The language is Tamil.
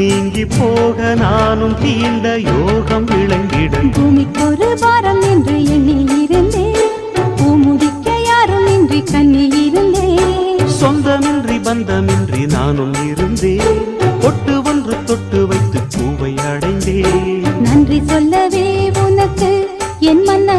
நீங்கி போக நானும் தீண்ட யோகம் விளங்கிட பூமிக்கொரு பாரம் என்று எண்ணி இருந்தேன் பூமுடிக்க யாரும் இன்றி கண்ணி இருந்தேன் சொந்தமின்றி பந்தமின்றி நானும் இருந்தேன் பொட்டு ஒன்று தொட்டு வைத்து பூவை அடைந்தேன் நன்றி சொல்லவே உனக்கு என் இல்லையே